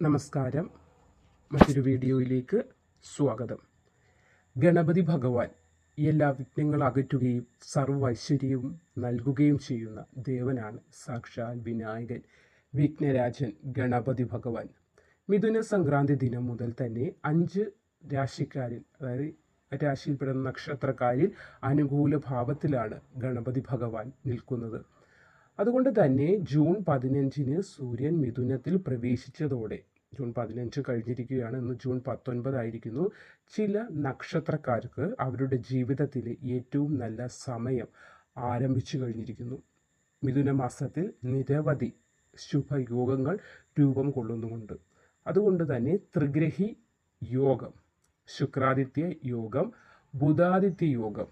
നമസ്കാരം. മറ്റൊരു വീഡിയോയിലേക്ക് സ്വാഗതം. ഗണപതി ഭഗവാൻ എല്ലാ വിഘ്നങ്ങൾ അകറ്റുകയും സർവ ഐശ്വര്യവും നൽകുകയും ചെയ്യുന്ന ദേവനാണ് സാക്ഷാൽ വിനായകൻ വിഘ്നരാജൻ ഗണപതി ഭഗവാൻ. മിഥുന സംക്രാന്തി ദിനം മുതൽ തന്നെ അഞ്ച് രാശിക്കാരിൽ അതായത് രാശിയിൽപ്പെടുന്ന നക്ഷത്രക്കാരിൽ അനുകൂല ഭാവത്തിലാണ് ഗണപതി ഭഗവാൻ നിൽക്കുന്നത്. അതുകൊണ്ട് തന്നെ ജൂൺ പതിനഞ്ചിന് സൂര്യൻ മിഥുനത്തിൽ പ്രവേശിച്ചതോടെ ജൂൺ പതിനഞ്ച് കഴിഞ്ഞിരിക്കുകയാണ് ഇന്ന് ജൂൺ പത്തൊൻപതായിരിക്കുന്നു ചില നക്ഷത്രക്കാർക്ക് അവരുടെ ജീവിതത്തിലെ ഏറ്റവും നല്ല സമയം ആരംഭിച്ചു കഴിഞ്ഞിരിക്കുന്നു. മിഥുന മാസത്തിൽ നിരവധി ശുഭയോഗങ്ങൾ രൂപം കൊള്ളുന്നുമുണ്ട്. അതുകൊണ്ട് തന്നെ ത്രിഗ്രഹി യോഗം ശുക്രാദിത്യ യോഗം ബുധാദിത്യ യോഗം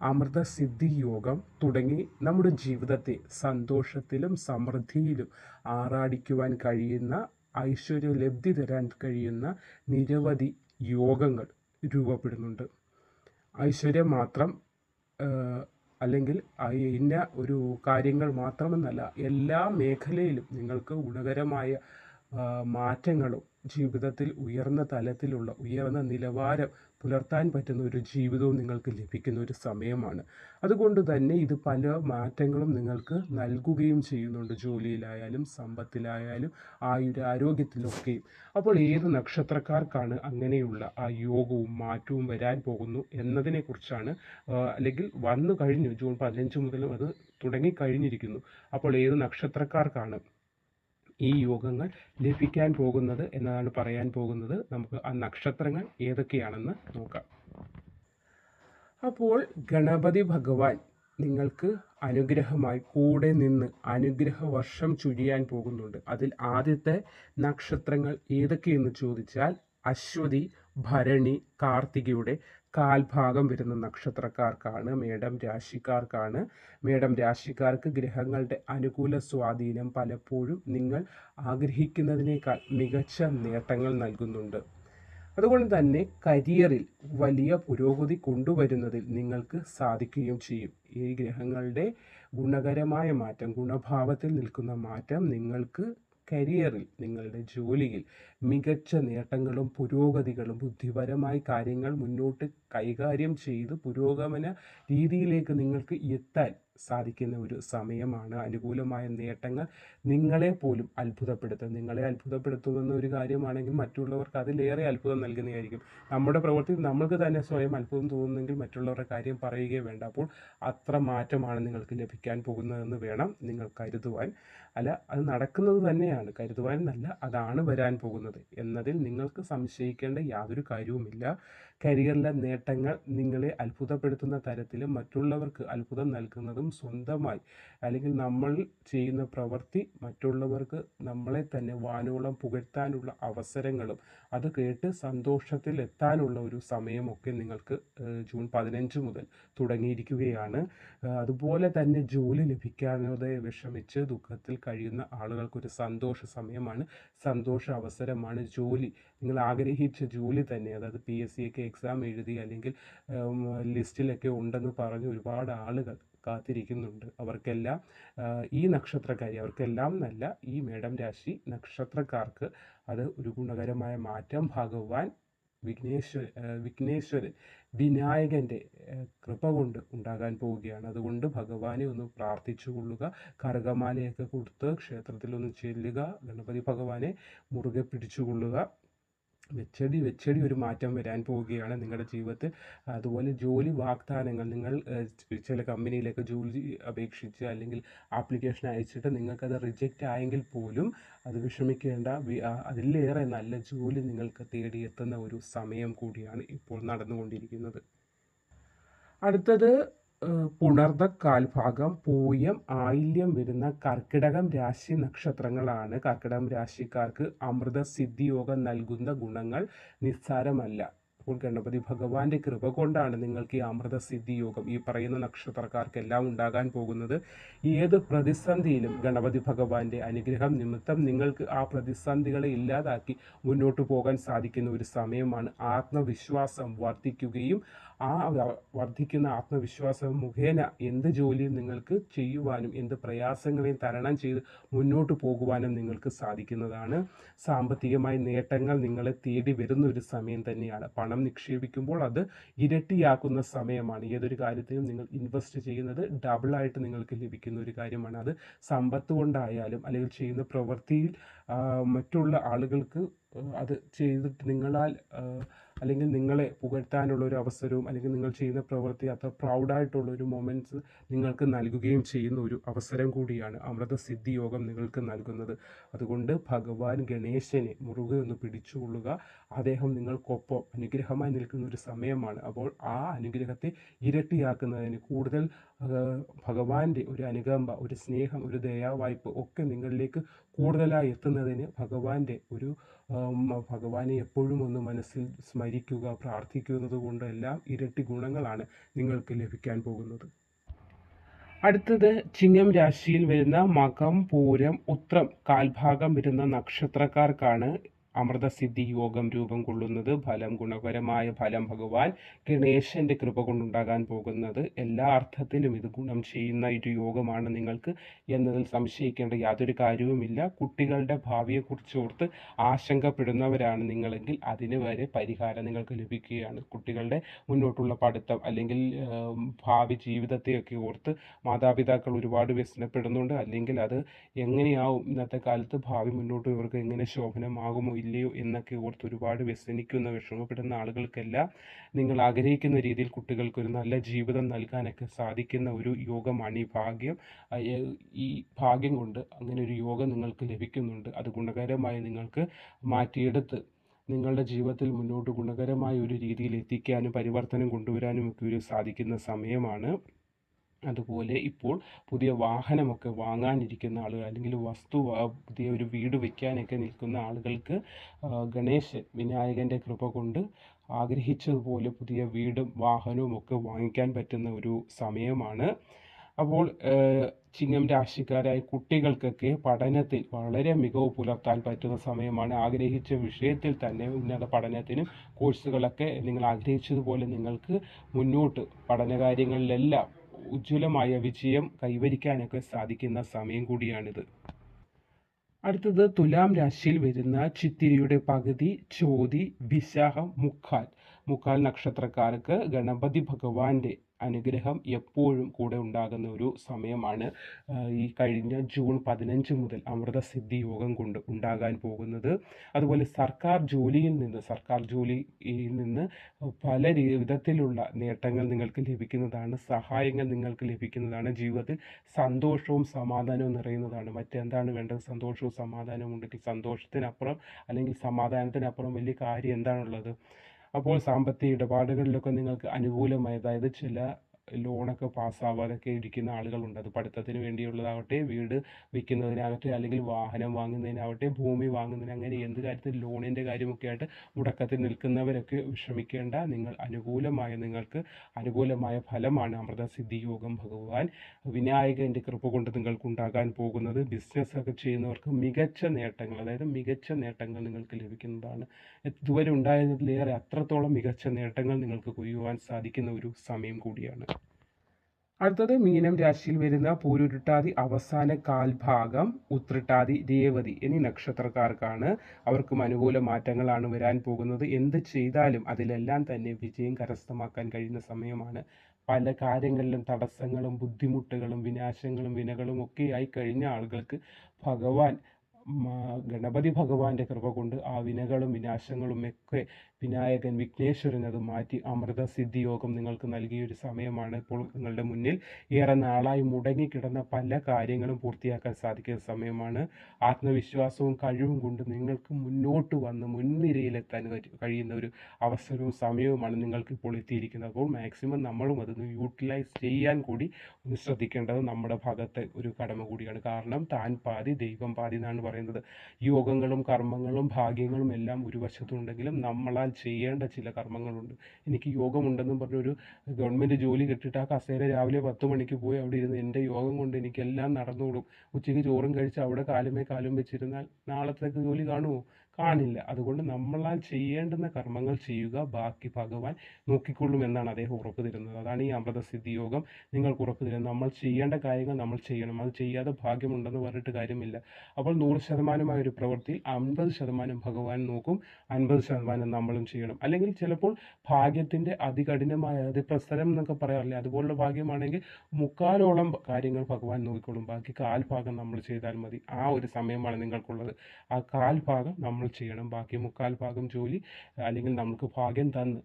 അമൃതസിദ്ധി യോഗം തുടങ്ങി നമ്മുടെ ജീവിതത്തെ സന്തോഷത്തിലും സമൃദ്ധിയിലും ആറാടിക്കുവാൻ കഴിയുന്ന ഐശ്വര്യലബ്ധി തരാൻ കഴിയുന്ന നിരവധി യോഗങ്ങൾ രൂപപ്പെടുന്നുണ്ട്. ഐശ്വര്യം മാത്രം അല്ലെങ്കിൽ ഇന്ന ഒരു കാര്യങ്ങൾ മാത്രമെന്നല്ല എല്ലാ മേഖലയിലും നിങ്ങൾക്ക് ഗുണകരമായ മാറ്റങ്ങളും ജീവിതത്തിൽ ഉയർന്ന തലത്തിലുള്ള ഉയർന്ന നിലവാരം പുലർത്താൻ പറ്റുന്ന ഒരു ജീവിതവും നിങ്ങൾക്ക് ലഭിക്കുന്ന ഒരു സമയമാണ്. അതുകൊണ്ട് തന്നെ ഇത് പല മാറ്റങ്ങളും നിങ്ങൾക്ക് നൽകുകയും ചെയ്യുന്നുണ്ട്. ജോലിയിലായാലും സമ്പത്തിലായാലും ആയുര ആരോഗ്യത്തിലൊക്കെയും അപ്പോൾ ഏത് നക്ഷത്രക്കാർക്കാണ് അങ്ങനെയുള്ള ആ യോഗവും മാറ്റവും വരാൻ പോകുന്നു എന്നതിനെക്കുറിച്ചാണ് അല്ലെങ്കിൽ വന്നു കഴിഞ്ഞു ജൂൺ പതിനഞ്ച് മുതൽ അത് തുടങ്ങിക്കഴിഞ്ഞിരിക്കുന്നു. അപ്പോൾ ഏത് നക്ഷത്രക്കാർക്കാണ് ഈ യോഗങ്ങൾ ലഭിക്കാൻ പോകുന്നത് എന്നതാണ് പറയാൻ പോകുന്നത്. നമുക്ക് ആ നക്ഷത്രങ്ങൾ ഏതൊക്കെയാണെന്ന് നോക്കാം. അപ്പോൾ ഗണപതി ഭഗവാൻ നിങ്ങൾക്ക് അനുഗ്രഹമായി കൂടെ നിന്ന് അനുഗ്രഹ വർഷം ചുഴിയാൻ പോകുന്നുണ്ട്. അതിൽ ആദ്യത്തെ നക്ഷത്രങ്ങൾ ഏതൊക്കെയെന്ന് ചോദിച്ചാൽ അശ്വതി ഭരണി കാർത്തികയുടെ കാൽഭാഗം വരുന്ന നക്ഷത്രക്കാർക്കാണ് മേടം രാശിക്കാർക്കാണ്. മേടം രാശിക്കാർക്ക് ഗ്രഹങ്ങളുടെ അനുകൂല സ്വാധീനം പലപ്പോഴും നിങ്ങൾ ആഗ്രഹിക്കുന്നതിനേക്കാൾ മികച്ച നേട്ടങ്ങൾ നൽകുന്നുണ്ട്. അതുകൊണ്ട് തന്നെ കരിയറിൽ വലിയ പുരോഗതി കൊണ്ടുവരുന്നതിൽ നിങ്ങൾക്ക് സാധിക്കുകയും ചെയ്യും. ഈ ഗ്രഹങ്ങളുടെ ഗുണകരമായ മാറ്റം ഗുണഭാവത്തിൽ നിൽക്കുന്ന മാറ്റം നിങ്ങൾക്ക് കരിയറിൽ നിങ്ങളുടെ ജോലിയിൽ മികച്ച നേട്ടങ്ങളും പുരോഗതികളും ബുദ്ധിപരമായി കാര്യങ്ങൾ മുന്നോട്ട് കൈകാര്യം ചെയ്ത് പുരോഗമന രീതിയിലേക്ക് നിങ്ങൾക്ക് എത്താൻ സാധിക്കുന്ന ഒരു സമയമാണ്. അനുകൂലമായ നേട്ടങ്ങൾ നിങ്ങളെ പോലും അത്ഭുതപ്പെടുത്തും. നിങ്ങളെ അത്ഭുതപ്പെടുത്തുന്ന ഒരു കാര്യമാണെങ്കിൽ മറ്റുള്ളവർക്ക് അതിലേറെ അത്ഭുതം നൽകുന്നതായിരിക്കും. നമ്മുടെ പ്രവൃത്തി നമ്മൾക്ക് തന്നെ സ്വയം അത്ഭുതം തോന്നുന്നെങ്കിൽ മറ്റുള്ളവരുടെ കാര്യം പറയുകയേ വേണ്ട. അപ്പോൾ അത്ര മാറ്റമാണ് നിങ്ങൾക്ക് ലഭിക്കാൻ പോകുന്നതെന്ന് വേണം നിങ്ങൾ കരുതുവാൻ. അല്ല അത് നടക്കുന്നത് തന്നെയാണ്. കരുതുവാൻ എന്നല്ല അതാണ് വരാൻ പോകുന്നത്. എന്നതിൽ നിങ്ങൾക്ക് സംശയിക്കേണ്ട യാതൊരു കാര്യവുമില്ല. കരിയറിലെ നേട്ടങ്ങൾ നിങ്ങളെ അത്ഭുതപ്പെടുത്തുന്ന തരത്തിലും മറ്റുള്ളവർക്ക് അത്ഭുതം നൽകുന്നതും സ്വന്തമായി. അല്ലെങ്കിൽ നമ്മൾ ചെയ്യുന്ന പ്രവൃത്തി മറ്റുള്ളവർക്ക് നമ്മളെ തന്നെ വാനോളം പുകഴ്ത്താനുള്ള അവസരങ്ങളും അത് കേട്ട് സന്തോഷത്തിൽ എത്താനുള്ള ഒരു സമയമൊക്കെ നിങ്ങൾക്ക് ജൂൺ പതിനഞ്ച് മുതൽ തുടങ്ങിയിരിക്കുകയാണ്. അതുപോലെ തന്നെ ജോലി ലഭിക്കാതെ വിഷമിച്ച് ദുഃഖത്തിൽ കഴിയുന്ന ആളുകൾക്കൊരു സന്തോഷ സമയമാണ്. സന്തോഷ അവസരമാണ് ജോലി. നിങ്ങൾ ആഗ്രഹിച്ച ജോലി തന്നെ അതായത് പി എസ് സി ഒക്കെ എക്സാം എഴുതി അല്ലെങ്കിൽ ലിസ്റ്റിലൊക്കെ ഉണ്ടെന്ന് പറഞ്ഞ് ഒരുപാട് ആളുകൾ കാത്തിരിക്കുന്നുണ്ട്. അവർക്കെല്ലാം ഈ നക്ഷത്രക്കാരി അവർക്കെല്ലാം നല്ല ഈ മേടം രാശി നക്ഷത്രക്കാർക്ക് അത് ഒരു ഗുണകരമായ മാറ്റം ഭഗവാൻ വിഘ്നേശ്വര വിഘ്നേശ്വരൻ വിനായകന്റെ കൃപ കൊണ്ട് ഉണ്ടാകാൻ പോവുകയാണ്. അതുകൊണ്ട് ഭഗവാനെ ഒന്ന് പ്രാർത്ഥിച്ചു കൊള്ളുക കറുകമാലയൊക്കെ കൊടുത്ത് ക്ഷേത്രത്തിലൊന്ന് ചെല്ലുക ഗണപതി ഭഗവാനെ മുറുകെ പിടിച്ചുകൊള്ളുക വെച്ചടി വെച്ചടി ഒരു മാറ്റം വരാൻ പോവുകയാണ് നിങ്ങളുടെ ജീവിതത്തിൽ. അതുപോലെ ജോലി വാഗ്ദാനങ്ങൾ നിങ്ങൾ ചില കമ്പനിയിലേക്ക് ജോലി അപേക്ഷിച്ച് അല്ലെങ്കിൽ ആപ്ലിക്കേഷൻ അയച്ചിട്ട് നിങ്ങൾക്കത് റിജക്റ്റ് ആയെങ്കിൽ പോലും അത് വിഷമിക്കേണ്ട. അതിലേറെ നല്ല ജോലി നിങ്ങൾക്ക് തേടിയെത്തുന്ന ഒരു സമയം കൂടിയാണ് ഇപ്പോൾ നടന്നുകൊണ്ടിരിക്കുന്നത്. അടുത്തത് പുണർദ കാൽഭാഗം പൂയം ആയില്യം വരുന്ന കർക്കിടകം രാശി നക്ഷത്രങ്ങളാണ്. കർക്കിടകം രാശിക്കാർക്ക് അമൃത സിദ്ധിയോഗം നൽകുന്ന ഗുണങ്ങൾ നിസ്സാരമല്ല. അപ്പോൾ ഗണപതി ഭഗവാന്റെ കൃപ കൊണ്ടാണ് നിങ്ങൾക്ക് ഈ അമൃത സിദ്ധി യോഗം ഈ പറയുന്ന നക്ഷത്രക്കാർക്കെല്ലാം ഉണ്ടാകാൻ പോകുന്നത്. ഏത് പ്രതിസന്ധിയിലും ഗണപതി ഭഗവാന്റെ അനുഗ്രഹം നിമിത്തം നിങ്ങൾക്ക് ആ പ്രതിസന്ധികളെ ഇല്ലാതാക്കി മുന്നോട്ട് പോകാൻ സാധിക്കുന്ന ഒരു സമയമാണ് ആത്മവിശ്വാസം വർദ്ധിക്കുകയും ആ വർദ്ധിക്കുന്ന ആത്മവിശ്വാസം മുഖേന എന്ത് ജോലിയും നിങ്ങൾക്ക് ചെയ്യുവാനും എന്ത് പ്രയാസങ്ങളെയും തരണം ചെയ്ത് മുന്നോട്ട് പോകുവാനും നിങ്ങൾക്ക് സാധിക്കുന്നതാണ്. സാമ്പത്തികമായ നേട്ടങ്ങൾ നിങ്ങളെ തേടി വരുന്ന ഒരു സമയം തന്നെയാണ്. പണം നിക്ഷേപിക്കുമ്പോൾ അത് ഇരട്ടിയാക്കുന്ന സമയമാണ്. ഏതൊരു കാര്യത്തിനും നിങ്ങൾ ഇൻവെസ്റ്റ് ചെയ്യുന്നത് ഡബിളായിട്ട് നിങ്ങൾക്ക് ലഭിക്കുന്ന ഒരു കാര്യമാണ്. അത് സമ്പത്ത് കൊണ്ടായാലും അല്ലെങ്കിൽ ചെയ്യുന്ന പ്രവൃത്തിയിൽ മറ്റുള്ള ആളുകൾക്ക് അത് ചെയ്തിട്ട് നിങ്ങളാൽ അല്ലെങ്കിൽ നിങ്ങളെ പുകഴ്ത്താനുള്ള ഒരു അവസരവും അല്ലെങ്കിൽ നിങ്ങൾ ചെയ്യുന്ന പ്രവൃത്തി അത്ര പ്രൗഡായിട്ടുള്ള ഒരു മൊമെന്റ്സ് നിങ്ങൾക്ക് നൽകുകയും ചെയ്യുന്ന ഒരു അവസരം കൂടിയാണ് അമൃത സിദ്ധി യോഗം നിങ്ങൾക്ക് നൽകുന്നത്. അതുകൊണ്ട് ഭഗവാൻ ഗണേശനെ മുറുകെ ഒന്ന് പിടിച്ചുകൊള്ളുക. അദ്ദേഹം നിങ്ങൾക്കൊപ്പം അനുഗ്രഹമായി നിൽക്കുന്ന ഒരു സമയമാണ്. അപ്പോൾ ആ അനുഗ്രഹത്തെ ഇരട്ടിയാക്കുന്നതിന് കൂടുതൽ ഭഗവാന്റെ ഒരു അനുകമ്പ ഒരു സ്നേഹം ഒരു ദയാവായ്പ് ഒക്കെ നിങ്ങളിലേക്ക് കൂടുതലായി എത്തുന്നതിന് ഭഗവാന്റെ ഒരു ഭഗവാനെ എപ്പോഴും ഒന്ന് മനസ്സിൽ സ്മരിക്കുക പ്രാർത്ഥിക്കുന്നത് കൊണ്ടെല്ലാം ഇരട്ടി ഗുണങ്ങളാണ് നിങ്ങൾക്ക് ലഭിക്കാൻ പോകുന്നത്. അടുത്തത് ചിങ്ങം രാശിയിൽ വരുന്ന മകം പൂരം ഉത്രം കാൽഭാഗം വരുന്ന നക്ഷത്രക്കാർക്കാണ് അമൃതസിദ്ധി യോഗം രൂപം കൊള്ളുന്നത് ഫലം ഗുണകരമായ ഫലം ഭഗവാൻ ഗണേശന്റെ കൃപ കൊണ്ടുണ്ടാകാൻ പോകുന്നത്. എല്ലാ അർത്ഥത്തിലും ഇത് ഗുണം ചെയ്യുന്ന ഒരു യോഗമാണ് നിങ്ങൾക്ക് എന്നതിൽ സംശയിക്കേണ്ട യാതൊരു കാര്യവുമില്ല. കുട്ടികളുടെ ഭാവിയെക്കുറിച്ച് ഓർത്ത് ആശങ്കപ്പെടുന്നവരാണ് നിങ്ങളെങ്കിൽ അതിന് വരെ പരിഹാരം നിങ്ങൾക്ക് ലഭിക്കുകയാണ്. കുട്ടികളുടെ മുന്നോട്ടുള്ള പഠിത്തം അല്ലെങ്കിൽ ഭാവി ജീവിതത്തെയൊക്കെ ഓർത്ത് മാതാപിതാക്കൾ ഒരുപാട് വ്യസനപ്പെടുന്നുണ്ട്. അല്ലെങ്കിൽ അത് എങ്ങനെയാവും? ഇന്നത്തെ കാലത്ത് ഭാവി മുന്നോട്ട് ഇവർക്ക് എങ്ങനെ ശോഭനമാകുമോ? ഇല്ലയോ എന്നൊക്കെ ഓർത്ത് ഒരുപാട് വ്യസനിക്കുന്ന വിഷമപ്പെടുന്ന ആളുകൾക്കെല്ലാം നിങ്ങൾ ആഗ്രഹിക്കുന്ന രീതിയിൽ കുട്ടികൾക്ക് ഒരു നല്ല ജീവിതം നൽകാനൊക്കെ സാധിക്കുന്ന ഒരു യോഗമാണ് ഈ ഭാഗ്യം. ഈ ഭാഗ്യം കൊണ്ട് അങ്ങനെ ഒരു യോഗം നിങ്ങൾക്ക് ലഭിക്കുന്നുണ്ട്. അത് ഗുണകരമായി നിങ്ങൾക്ക് മാറ്റിയെടുത്ത് നിങ്ങളുടെ ജീവിതത്തിൽ മുന്നോട്ട് ഗുണകരമായ ഒരു രീതിയിൽ എത്തിക്കാനും പരിവർത്തനം കൊണ്ടുവരാനും ഒക്കെ ഒരു സാധിക്കുന്ന സമയമാണ്. അതുപോലെ ഇപ്പോൾ പുതിയ വാഹനമൊക്കെ വാങ്ങാനിരിക്കുന്ന ആളുകൾ അല്ലെങ്കിൽ വസ്തു പുതിയ ഒരു വീട് വെക്കാനൊക്കെ നിൽക്കുന്ന ആളുകൾക്ക് ഗണേശൻ വിനായകന്റെ കൃപ കൊണ്ട് ആഗ്രഹിച്ചതുപോലെ പുതിയ വീടും വാഹനവും ഒക്കെ വാങ്ങിക്കാൻ പറ്റുന്ന ഒരു സമയമാണ്. അപ്പോൾ ചിങ്ങം രാശിക്കാരായ കുട്ടികൾക്കൊക്കെ പഠനത്തിൽ വളരെ മികവ് പുലർത്താൻ പറ്റുന്ന സമയമാണ്. ആഗ്രഹിച്ച വിഷയത്തിൽ തന്നെ ഉന്നത പഠനത്തിനും കോഴ്സുകളൊക്കെ നിങ്ങൾ ആഗ്രഹിച്ചതുപോലെ നിങ്ങൾക്ക് മുന്നോട്ട് പഠനകാര്യങ്ങളിലെല്ലാം ഉജ്ജ്വലമായ വിജയം കൈവരിക്കാനൊക്കെ സാധിക്കുന്ന സമയം കൂടിയാണിത്. അടുത്തത് തുലാം രാശിയിൽ വരുന്ന ചിത്തിരിയുടെ പകുതി ചോതി വിശാഖം മുക്കാൽ. മുക്കാൽ നക്ഷത്രക്കാർക്ക് ഗണപതി ഭഗവാന്റെ അനുഗ്രഹം എപ്പോഴും കൂടെ ഉണ്ടാകുന്ന ഒരു സമയമാണ് ഈ കഴിഞ്ഞ ജൂൺ പതിനഞ്ച് മുതൽ അമൃതസിദ്ധി യോഗം കൊണ്ട് ഉണ്ടാകാൻ പോകുന്നത്. അതുപോലെ സർക്കാർ ജോലിയിൽ നിന്ന് സർക്കാർ ജോലിയിൽ നിന്ന് പല വിധത്തിലുള്ള നേട്ടങ്ങൾ നിങ്ങൾക്ക് ലഭിക്കുന്നതാണ് സഹായങ്ങൾ നിങ്ങൾക്ക് ലഭിക്കുന്നതാണ്. ജീവിതത്തിൽ സന്തോഷവും സമാധാനവും നിറയുന്നതാണ്. മറ്റെന്താണ് വേണ്ടത്? സന്തോഷവും സമാധാനവും ഉണ്ടെങ്കിൽ സന്തോഷത്തിനപ്പുറം അല്ലെങ്കിൽ സമാധാനത്തിനപ്പുറം വലിയ കാര്യം എന്താണുള്ളത്? അപ്പോൾ സാമ്പത്തിക ഇടപാടുകളിലൊക്കെ നിങ്ങൾക്ക് അനുകൂലമായ അതായത് ചില ലോണൊക്കെ പാസ്സാവാതൊക്കെ ഇരിക്കുന്ന ആളുകളുണ്ട്. അത് പഠിത്തത്തിന് വേണ്ടിയുള്ളതാവട്ടെ വീട് വിൽക്കുന്നതിനാകട്ടെ അല്ലെങ്കിൽ വാഹനം വാങ്ങുന്നതിനാവട്ടെ ഭൂമി വാങ്ങുന്നതിന് അങ്ങനെ എന്ത് കാര്യത്തിൽ ലോണിന്റെ കാര്യമൊക്കെ ആയിട്ട് മുടക്കത്തിൽ നിൽക്കുന്നവരൊക്കെ വിഷമിക്കേണ്ട. നിങ്ങൾ അനുകൂലമായ നിങ്ങൾക്ക് അനുകൂലമായ ഫലമാണ് അമൃതസിദ്ധി യോഗം ഭഗവാൻ വിനായകന്റെ കൃപ കൊണ്ട് നിങ്ങൾക്ക് ഉണ്ടാകാൻ പോകുന്നത്. ബിസിനസ് ഒക്കെ ചെയ്യുന്നവർക്ക് മികച്ച നേട്ടങ്ങൾ അതായത് മികച്ച നേട്ടങ്ങൾ നിങ്ങൾക്ക് ലഭിക്കുന്നതാണ്. ഇതുവരെ ഉണ്ടായതിലേറെ അത്രത്തോളം മികച്ച നേട്ടങ്ങൾ നിങ്ങൾക്ക് കൊയ്യുവാൻ സാധിക്കുന്ന ഒരു സമയം കൂടിയാണ്. അടുത്തത് മീനം രാശിയിൽ വരുന്ന പൂരുരുട്ടാതി അവസാന കാൽഭാഗം ഉത്രട്ടാതി രേവതി എന്നീ നക്ഷത്രക്കാർക്കാണ് അവർക്കും അനുകൂല മാറ്റങ്ങളാണ് വരാൻ പോകുന്നത്. എന്ത് ചെയ്താലും അതിലെല്ലാം തന്നെ വിജയം കരസ്ഥമാക്കാൻ കഴിയുന്ന സമയമാണ്. പല കാര്യങ്ങളിലും തടസ്സങ്ങളും ബുദ്ധിമുട്ടുകളും വിനാശങ്ങളും വിനകളും ഒക്കെ ആയി കഴിഞ്ഞ ആളുകൾക്ക് ഭഗവാൻ ഗണപതി ഭഗവാന്റെ കൃപ കൊണ്ട് ആ വിനകളും വിനാശങ്ങളും ഒക്കെ വിനായകൻ വിഘ്നേശ്വരൻ അത് മാറ്റി അമൃത സിദ്ധി യോഗം നിങ്ങൾക്ക് നൽകിയ ഒരു സമയമാണ് ഇപ്പോൾ നിങ്ങളുടെ മുന്നിൽ. ഏറെ നാളായി മുടങ്ങിക്കിടന്ന പല കാര്യങ്ങളും പൂർത്തിയാക്കാൻ സാധിക്കുന്ന സമയമാണ്. ആത്മവിശ്വാസവും കഴിവും കൊണ്ട് നിങ്ങൾക്ക് മുന്നോട്ട് വന്ന് മുൻനിരയിലെത്താൻ കഴിയുന്ന ഒരു അവസരവും സമയവുമാണ് നിങ്ങൾക്ക് ഇപ്പോൾ എത്തിയിരിക്കുന്നത്. അപ്പോൾ മാക്സിമം നമ്മളും അതൊന്ന് യൂട്ടിലൈസ് ചെയ്യാൻ കൂടി ഒന്ന് ശ്രദ്ധിക്കേണ്ടത് നമ്മുടെ ഭാഗത്തെ ഒരു കടമ കൂടിയാണ്. കാരണം താൻ പാതി ദൈവം പാതി എന്നാണ് പറയുന്നത്. യോഗങ്ങളും കർമ്മങ്ങളും ഭാഗ്യങ്ങളും എല്ലാം ഒരു വശത്തുണ്ടെങ്കിലും നമ്മളാൽ ചെയ്യേണ്ട ചില കർമ്മങ്ങളുണ്ട്. എനിക്ക് യോഗമുണ്ടെന്നും പറഞ്ഞൊരു ഗവൺമെന്റ് ജോലി കിട്ടിയിട്ട് ആ കസേര രാവിലെ പത്ത് മണിക്ക് പോയി അവിടെ ഇരുന്ന് എന്റെ യോഗം കൊണ്ട് എനിക്കെല്ലാം നടന്നോളും. ഉച്ചയ്ക്ക് ചോറും കഴിച്ച് അവിടെ കാലുമേ കാലും വെച്ചിരുന്നാൽ നാളത്തേക്ക് ജോലി കാണുമോ? കാണില്ല അതുകൊണ്ട് നമ്മളാൽ ചെയ്യേണ്ടുന്ന കർമ്മങ്ങൾ ചെയ്യുക ബാക്കി ഭഗവാൻ നോക്കിക്കൊള്ളും എന്നാണ് അദ്ദേഹം ഉറപ്പ് തരുന്നത് അതാണ് ഈ അമൃതസിദ്ധി യോഗം. നിങ്ങൾക്ക് ഉറപ്പ് തരുന്നത് നമ്മൾ ചെയ്യേണ്ട കാര്യങ്ങൾ നമ്മൾ ചെയ്യണം. അത് ചെയ്യാതെ ഭാഗ്യമുണ്ടെന്ന് പറഞ്ഞിട്ട് കാര്യമില്ല. അപ്പോൾ നൂറ് ശതമാനമായ ഒരു പ്രവൃത്തിയിൽ അൻപത് ശതമാനം ഭഗവാൻ നോക്കും അൻപത് ശതമാനം നമ്മളും ചെയ്യണം. അല്ലെങ്കിൽ ചിലപ്പോൾ ഭാഗ്യത്തിന്റെ അതികഠിനമായ അതിപ്രസരം എന്നൊക്കെ പറയാറില്ലേ? അതുപോലുള്ള ഭാഗ്യമാണെങ്കിൽ മുക്കാലോളം കാര്യങ്ങൾ ഭഗവാൻ നോക്കിക്കൊള്ളും. ബാക്കി കാൽഭാഗം നമ്മൾ ചെയ്താൽ മതി. ആ ഒരു സമയമാണ് നിങ്ങൾക്കുള്ളത്. ആ കാൽഭാഗം നമ്മൾ ചെയ്യണം. ബാക്കി മുക്കാൽ ഭാഗം ജോലി അല്ലെങ്കിൽ നമുക്ക് ഭാഗ്യം തന്ന്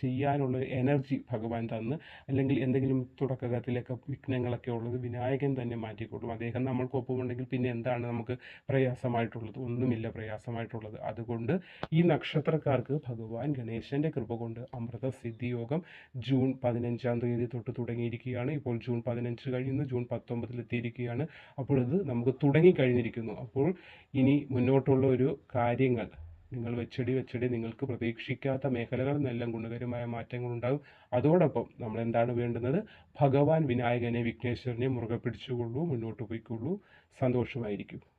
ചെയ്യാനുള്ള എനർജി ഭഗവാൻ തന്ന് അല്ലെങ്കിൽ എന്തെങ്കിലും തുടക്കത്തിലൊക്കെ വിഘ്നങ്ങളൊക്കെ ഉള്ളത് വിനായകൻ തന്നെ മാറ്റിക്കൊള്ളും അദ്ദേഹം നമ്മൾക്കൊപ്പമുണ്ടെങ്കിൽ പിന്നെ എന്താണ് നമുക്ക് പ്രയാസമായിട്ടുള്ളത്? ഒന്നുമില്ല പ്രയാസമായിട്ടുള്ളത്. അതുകൊണ്ട് ഈ നക്ഷത്രക്കാർക്ക് ഭഗവാൻ ഗണേശന്റെ കൃപ കൊണ്ട് അമൃത സിദ്ധി യോഗം ജൂൺ പതിനഞ്ചാം തീയതി തൊട്ട് തുടങ്ങിയിരിക്കുകയാണ്. ഇപ്പോൾ ജൂൺ പതിനഞ്ച് കഴിയുന്നു ജൂൺ പത്തൊമ്പതിൽ എത്തിയിരിക്കുകയാണ്. അപ്പോൾ ഇത് നമുക്ക് തുടങ്ങി കഴിഞ്ഞിരിക്കുന്നു. അപ്പോൾ ഇനി മുന്നോട്ടുള്ള ഒരു കാര്യങ്ങൾ. നിങ്ങൾ വെച്ചടി വെച്ചടി നിങ്ങൾക്ക് പ്രതീക്ഷിക്കാത്ത മേഖലകളിൽ നിന്നെല്ലാം ഗുണകരമായ മാറ്റങ്ങൾ ഉണ്ടാകും. അതോടൊപ്പം നമ്മൾ എന്താണ് വേണ്ടുന്നത്? ഭഗവാൻ വിനായകനെ വിഘ്നേശ്വരനെ മുറുകെ പിടിച്ചുകൊള്ളൂ മുന്നോട്ട് പോയിക്കൊള്ളൂ. സന്തോഷമായിരിക്കും.